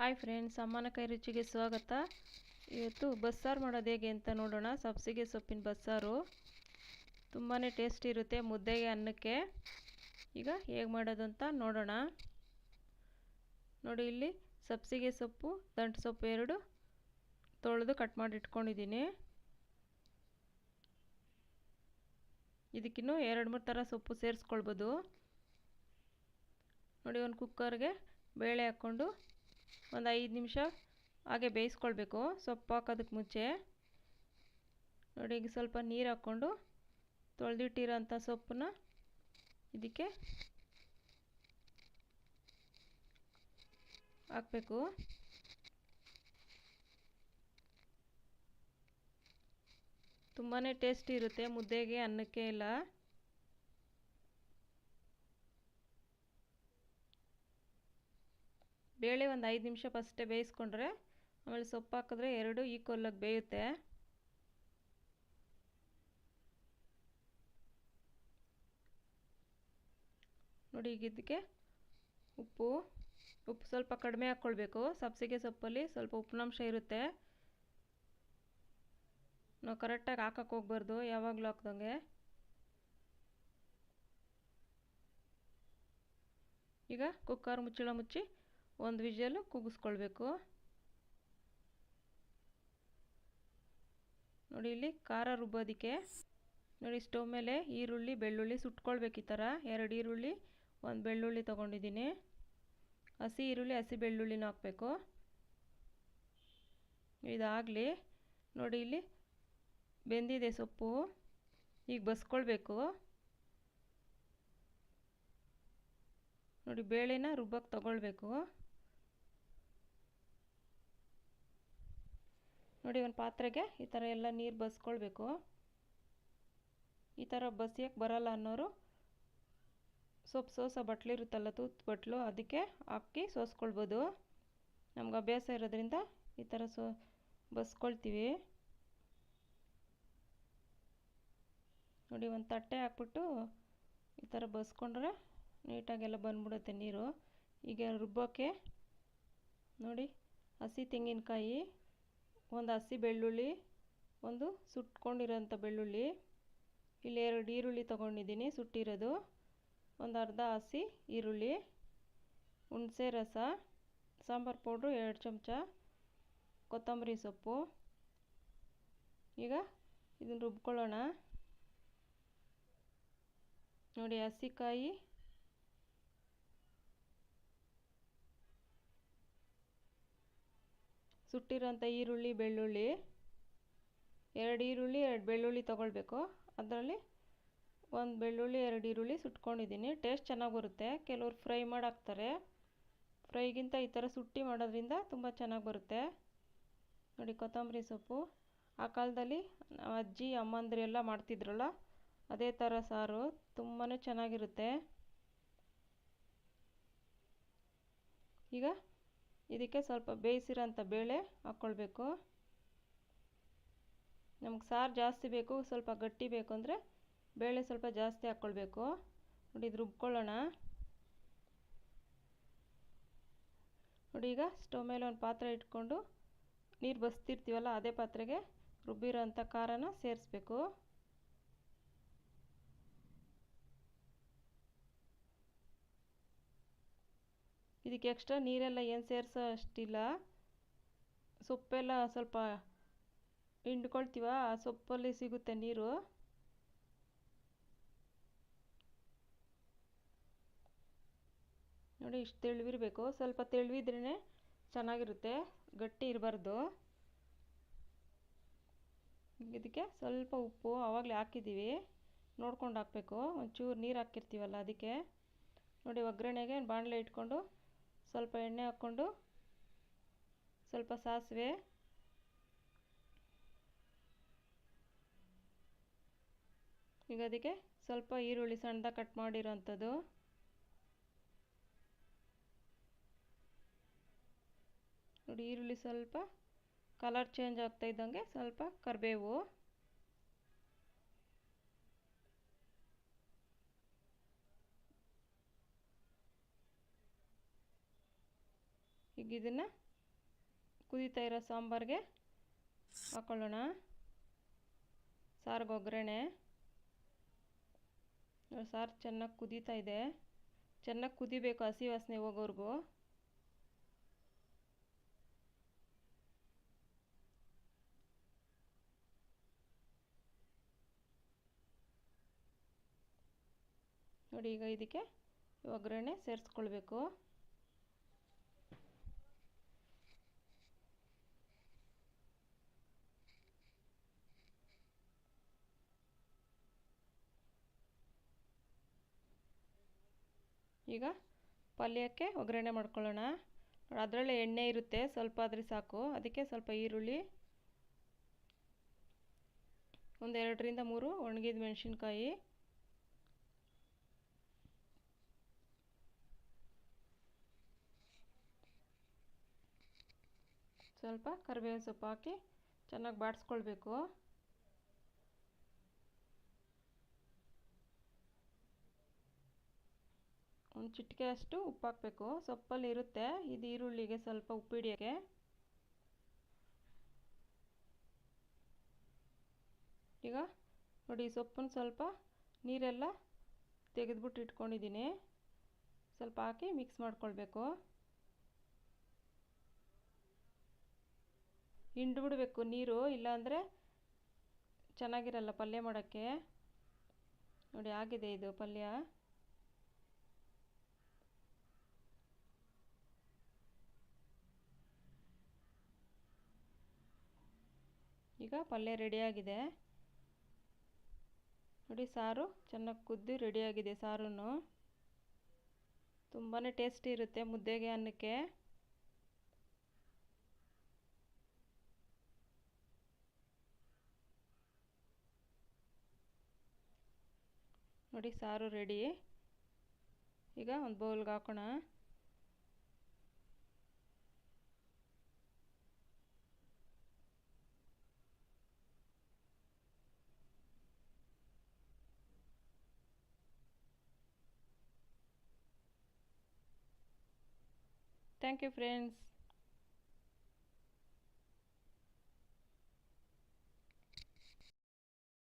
Hi friends ಅಮ್ಮನ ಕೈ ರುಚಿಗೆ ಸ್ವಾಗತ. ಇವತ್ತು ಬಸ್ಸಾರು ಮಾಡೋದು ಹೇಗೆ ಅಂತ ನೋಡೋಣ. ಸಬ್ಸಿಗೆ ಸೊಪ್ಪಿನ ಬಸ್ಸಾರು. ತುಂಬಾ ಟೇಸ್ಟ್ ಇರುತ್ತೆ ಮುದ್ದೆಗೆ ಅನ್ನಕ್ಕೆ. ಈಗ ಹೇಗೆ ಮಾಡೋದು ಅಂತ ನೋಡೋಣ. ನೋಡಿ ಇಲ್ಲಿ ಸಬ್ಸಿಗೆ ಸೊಪ್ಪು, ದಂಟು ಸೊಪ್ಪು ಎರಡು ತೊಳೆದು ಕಟ್ ಮಾಡಿ ಇಟ್ಕೊಂಡಿದ್ದೀನಿ. ಇದಕ್ಕಿನ್ನೂ ಎರಡು, ಮೂರು ಥರ ಸೊಪ್ಪು ಸೇರಿಸ್ಕೊಳ್ಬೋದು. ನೋಡಿ ಒಂದು ಕುಕ್ಕರ್ಗೆ ಬೇಳೆ ಹಾಕ್ಕೊಂಡು ಒಂದು ಐದು ನಿಮಿಷ ಹಾಗೆ ಬೇಯಿಸ್ಕೊಳ್ಬೇಕು. ಸೊಪ್ಪು ಹಾಕೋದಕ್ಕೆ ಮುಂಚೆ ನೋಡಿ, ಈಗ ಸ್ವಲ್ಪ ನೀರು ಹಾಕ್ಕೊಂಡು ತೊಳೆದಿಟ್ಟಿರೋಂಥ ಸೊಪ್ಪನ್ನ ಇದಕ್ಕೆ ಹಾಕಬೇಕು. ತುಂಬಾ ಟೇಸ್ಟಿ ಇರುತ್ತೆ ಮುದ್ದೆಗೆ ಅನ್ನಕ್ಕೆ ಎಲ್ಲ. ಬೇಳೆ ಒಂದು ಐದು ನಿಮಿಷ ಫಸ್ಟೇ ಬೇಯಿಸ್ಕೊಂಡ್ರೆ ಆಮೇಲೆ ಸೊಪ್ಪು ಹಾಕಿದ್ರೆ ಎರಡು ಈಕ್ವಲಾಗಿ ಬೇಯುತ್ತೆ. ನೋಡಿ ಈಗ ಇದಕ್ಕೆ ಉಪ್ಪು ಉಪ್ಪು ಸ್ವಲ್ಪ ಕಡಿಮೆ ಹಾಕ್ಕೊಳ್ಬೇಕು ಸಬ್ಸಿಗೆ ಸೊಪ್ಪಲ್ಲಿ ಸ್ವಲ್ಪ ಉಪ್ಪಿನಂಶ ಇರುತ್ತೆ. ನಾವು ಕರೆಕ್ಟಾಗಿ ಹಾಕಕ್ಕೆ ಹೋಗ್ಬಾರ್ದು, ಯಾವಾಗಲೂ ಹಾಕ್ದಂಗೆ. ಈಗ ಕುಕ್ಕರ್ ಮುಚ್ಚಳ ಮುಚ್ಚಿ ಒಂದು ವಿಜಲು ಕೂಗಿಸ್ಕೊಳ್ಬೇಕು. ನೋಡಿ ಇಲ್ಲಿ ಖಾರ ರುಬ್ಬೋದಕ್ಕೆ. ನೋಡಿ ಸ್ಟವ್ ಮೇಲೆ ಈರುಳ್ಳಿ, ಬೆಳ್ಳುಳ್ಳಿ ಸುಟ್ಕೊಳ್ಬೇಕು ಈ ಥರ. ಎರಡು ಈರುಳ್ಳಿ, ಒಂದು ಬೆಳ್ಳುಳ್ಳಿ ತೊಗೊಂಡಿದ್ದೀನಿ. ಹಸಿ ಈರುಳ್ಳಿ, ಹಸಿ ಬೆಳ್ಳುಳ್ಳಿನ ಹಾಕಬೇಕು. ಇದಾಗಲಿ ನೋಡಿ ಇಲ್ಲಿ ಬೆಂದಿದೆ ಸೊಪ್ಪು. ಈಗ ಬಸ್ಕೊಳ್ಬೇಕು. ನೋಡಿ ಬೇಳೆನ ರುಬ್ಬಕ್ಕೆ ತಗೊಳ್ಬೇಕು. ನೋಡಿ ಒಂದು ಪಾತ್ರೆಗೆ ಈ ಥರ ಎಲ್ಲ ನೀರು ಬಸ್ಕೊಳ್ಬೇಕು. ಈ ಥರ ಬಸಿಯಕ್ಕೆ ಬರಲ್ಲ ಅನ್ನೋರು ಸೊಪ್ಪು ಸೋಸೋ ಬಟ್ಲಿರುತ್ತಲ್ಲ ತೂತ್ ಬಟ್ಲು ಅದಕ್ಕೆ ಹಾಕಿ ಸೋಸ್ಕೊಳ್ಬೋದು. ನಮ್ಗೆ ಅಭ್ಯಾಸ ಇರೋದ್ರಿಂದ ಈ ಥರ ಸೋ ಬಸ್ಕೊಳ್ತೀವಿ. ನೋಡಿ ಒಂದು ತಟ್ಟೆ ಹಾಕ್ಬಿಟ್ಟು ಈ ಥರ ಬಸ್ಕೊಂಡ್ರೆ ನೀಟಾಗೆಲ್ಲ ಬಂದ್ಬಿಡುತ್ತೆ ನೀರು. ಈಗ ರುಬ್ಬೋಕ್ಕೆ ನೋಡಿ ಹಸಿ ತೆಂಗಿನಕಾಯಿ. ಒಂದು ಹಸಿ ಬೆಳ್ಳುಳ್ಳಿ, ಒಂದು ಸುಟ್ಕೊಂಡಿರೋಂಥ ಬೆಳ್ಳುಳ್ಳಿ, ಇಲ್ಲಿ ಎರಡು ಈರುಳ್ಳಿ ತೊಗೊಂಡಿದ್ದೀನಿ ಸುಟ್ಟಿರೋದು, ಒಂದು ಅರ್ಧ ಹಸಿ ಈರುಳ್ಳಿ, ಹುಣಸೆ ರಸ, ಸಾಂಬಾರು ಪೌಡ್ರು, ಎರಡು ಚಮಚ ಕೊತ್ತಂಬರಿ ಸೊಪ್ಪು. ಈಗ ಇದನ್ನು ರುಬ್ಕೊಳ್ಳೋಣ. ನೋಡಿ, ಹಸಿಕಾಯಿ ಸುಟ್ಟಿರೋಂಥ ಈರುಳ್ಳಿ, ಬೆಳ್ಳುಳ್ಳಿ, ಎರಡು ಈರುಳ್ಳಿ, ಎರಡು ಬೆಳ್ಳುಳ್ಳಿ ತೊಗೊಳ್ಬೇಕು. ಅದರಲ್ಲಿ ಒಂದು ಬೆಳ್ಳುಳ್ಳಿ, ಎರಡು ಈರುಳ್ಳಿ ಸುಟ್ಕೊಂಡಿದ್ದೀನಿ. ಟೇಸ್ಟ್ ಚೆನ್ನಾಗಿ ಬರುತ್ತೆ ಕೆಲವರು ಫ್ರೈ ಮಾಡಿ ಹಾಕ್ತಾರೆ ಫ್ರೈಗಿಂತ ಈ ಥರ ಸುಟ್ಟಿ ಮಾಡೋದ್ರಿಂದ ತುಂಬ ಚೆನ್ನಾಗಿ ಬರುತ್ತೆ. ನೋಡಿ, ಕೊತ್ತಂಬರಿ ಸೊಪ್ಪು. ಆ ಕಾಲದಲ್ಲಿ ಅಜ್ಜಿ, ಅಮ್ಮಂದಿರು ಎಲ್ಲ ಮಾಡ್ತಿದ್ರಲ್ಲ, ಅದೇ ಥರ ಸಾರು. ತುಂಬಾ ಚೆನ್ನಾಗಿರುತ್ತೆ. ಈಗ ಇದಕ್ಕೆ ಸ್ವಲ್ಪ ಬೇಯಿಸಿರೋಂಥ ಬೇಳೆ ಹಾಕ್ಕೊಳ್ಬೇಕು. ನಮ್ಗೆ ಸಾರು ಜಾಸ್ತಿ ಬೇಕು, ಸ್ವಲ್ಪ ಗಟ್ಟಿ ಬೇಕು ಅಂದರೆ ಬೇಳೆ ಸ್ವಲ್ಪ ಜಾಸ್ತಿ ಹಾಕ್ಕೊಳ್ಬೇಕು. ನೋಡಿ ಇದು ರುಬ್ಕೊಳ್ಳೋಣ. ನೋಡಿ ಈಗ ಸ್ಟವ್ ಮೇಲೆ ಒಂದು ಪಾತ್ರೆ ಇಟ್ಕೊಂಡು ನೀರು ಬಸ್ತಿರ್ತೀವಲ್ಲ ಅದೇ ಪಾತ್ರೆಗೆ ರುಬ್ಬಿರೋಂಥ ಖಾರನ ಸೇರಿಸ್ಬೇಕು. ಇದಕ್ಕೆ ಎಕ್ಸ್ಟ್ರಾ ನೀರೆಲ್ಲ ಏನು ಸೇರಿಸೋ ಅಷ್ಟಿಲ್ಲ ಸೊಪ್ಪೆಲ್ಲ ಸ್ವಲ್ಪ ಹಿಂಡ್ಕೊಳ್ತೀವ, ಆ ಸೊಪ್ಪಲ್ಲಿ ಸಿಗುತ್ತೆ ನೀರು. ನೋಡಿ ಇಷ್ಟು ತೆಳುವಿರಬೇಕು. ಸ್ವಲ್ಪ ತೆಳುವಿದ್ರೇ ಚೆನ್ನಾಗಿರುತ್ತೆ, ಗಟ್ಟಿ ಇರಬಾರ್ದು. ಇದಕ್ಕೆ ಸ್ವಲ್ಪ ಉಪ್ಪು ಆವಾಗಲೇ ಹಾಕಿದ್ದೀವಿ. ನೋಡ್ಕೊಂಡು ಹಾಕಬೇಕು. ಒಂಚೂರು ನೀರು ಹಾಕಿರ್ತೀವಲ್ಲ ಅದಕ್ಕೆ. ನೋಡಿ ಒಗ್ಗರಣೆಗೆ ಬಾಣಲೆ ಇಟ್ಕೊಂಡು ಸ್ವಲ್ಪ ಎಣ್ಣೆ ಹಾಕ್ಕೊಂಡು ಸ್ವಲ್ಪ ಸಾಸಿವೆ. ಈಗ ಅದಕ್ಕೆ ಸ್ವಲ್ಪ ಈರುಳ್ಳಿ ಸಣ್ಣದಾಗಿ ಕಟ್ ಮಾಡಿರೋಂಥದ್ದು. ನೋಡಿ ಈರುಳ್ಳಿ ಸ್ವಲ್ಪ ಕಲರ್ ಚೇಂಜ್ ಆಗ್ತಾ ಇದ್ದಂಗೆ ಸ್ವಲ್ಪ ಕರಿಬೇವು. ಈಗ ಇದನ್ನು ಕುದೀತಾ ಇರೋ ಸಾಂಬಾರಿಗೆ ಹಾಕೊಳ್ಳೋಣ. ಸಾರಿಗೆ ಒಗ್ಗರಣೆ ಸಾರು ಚೆನ್ನಾಗಿ ಕುದೀತಾ ಇದೆ. ಚೆನ್ನಾಗಿ ಕುದಿಬೇಕು ಹಸಿ ವಾಸನೆ ಹೋಗೋರ್ಗೂ ನೋಡಿ, ಈಗ ಇದಕ್ಕೆ ಒಗ್ಗರಣೆ ಸೇರಿಸ್ಕೊಳ್ಬೇಕು. ಈಗ ಪಲ್ಯಕ್ಕೆ ಒಗ್ಗರಣೆ ಮಾಡ್ಕೊಳ್ಳೋಣ. ಅದರಲ್ಲೇ ಎಣ್ಣೆ ಇರುತ್ತೆ, ಸ್ವಲ್ಪ ಆದರೆ ಸಾಕು. ಅದಕ್ಕೆ ಸ್ವಲ್ಪ ಈರುಳ್ಳಿ. ಒಂದು ಎರಡರಿಂದ ಮೂರು ಒಣಗಿದ ಮೆಣಸಿನ್ಕಾಯಿ. ಸ್ವಲ್ಪ ಕರಿಬೇವಿನ ಸೊಪ್ಪು ಹಾಕಿ ಚೆನ್ನಾಗಿ ಬಾಡಿಸ್ಕೊಳ್ಬೇಕು. ಒಂದು ಚಿಟಿಕೆ ಅಷ್ಟು ಉಪ್ಪು ಹಾಕಬೇಕು ಸೊಪ್ಪಲ್ಲಿ ಇರುತ್ತೆ. ಇದು ಈರುಳ್ಳಿಗೆ ಸ್ವಲ್ಪ ಉಪ್ಪು ಹಿಡಿಯೋಕ್ಕೆ. ಈಗ ನೋಡಿ ಸೊಪ್ಪನ್ನು ಸ್ವಲ್ಪ ನೀರೆಲ್ಲ ತೆಗೆದ್ಬಿಟ್ಟು ಇಟ್ಕೊಂಡಿದ್ದೀನಿ. ಸ್ವಲ್ಪ ಹಾಕಿ ಮಿಕ್ಸ್ ಮಾಡ್ಕೊಳ್ಬೇಕು. ಹಿಂಡ್ಬಿಡ್ಬೇಕು ನೀರು, ಇಲ್ಲಾಂದರೆ ಚೆನ್ನಾಗಿರಲ್ಲ ಪಲ್ಯ ಮಾಡೋಕ್ಕೆ. ನೋಡಿ, ಆಗಿದೆ ಇದು ಪಲ್ಯ. ಈಗ ಪಲ್ಯ ರೆಡಿಯಾಗಿದೆ. ನೋಡಿ ಸಾರು ಚೆನ್ನಾಗಿ ಕುದ್ದು ರೆಡಿಯಾಗಿದೆ ಸಾರೂ ತುಂಬಾ ಟೇಸ್ಟಿ ಇರುತ್ತೆ ಮುದ್ದೆಗೆ ಅನ್ನಕ್ಕೆ. ನೋಡಿ ಸಾರು ರೆಡಿ. ಈಗ ಒಂದು ಬೌಲ್ಗೆ ಹಾಕೋಣ. Thank you friends.